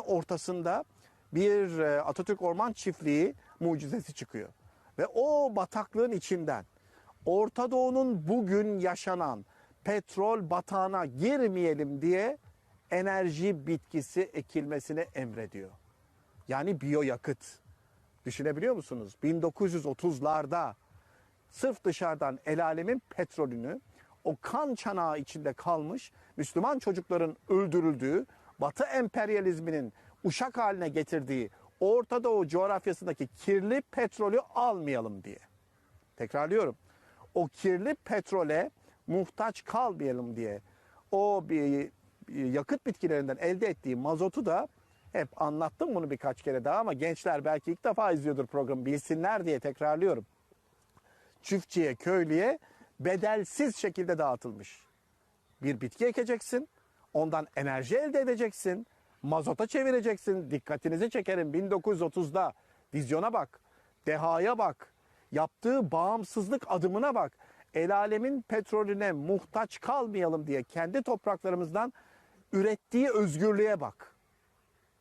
ortasında bir e, Atatürk Orman Çiftliği mucizesi çıkıyor. Ve o bataklığın içinden Orta Doğu'nun bugün yaşanan petrol batağına girmeyelim diye enerji bitkisi ekilmesini emrediyor. Yani biyoyakıt. Düşünebiliyor musunuz? 1930'larda sırf dışarıdan el alemin petrolünü o kan çanağı içinde kalmış Müslüman çocukların öldürüldüğü Batı emperyalizminin uşak haline getirdiği Orta Doğu coğrafyasındaki kirli petrolü almayalım diye. Tekrarlıyorum. O kirli petrole muhtaç kalmayalım diye o bir yakıt bitkilerinden elde ettiği mazotu da hep anlattım bunu birkaç kere daha ama gençler belki ilk defa izliyordur programı bilsinler diye tekrarlıyorum çiftçiye, köylüye bedelsiz şekilde dağıtılmış. Bir bitki ekeceksin, ondan enerji elde edeceksin, mazota çevireceksin. Dikkatinizi çekerim 1930'da vizyona bak, dehaya bak, yaptığı bağımsızlık adımına bak. El alemin petrolüne muhtaç kalmayalım diye kendi topraklarımızdan ürettiği özgürlüğe bak.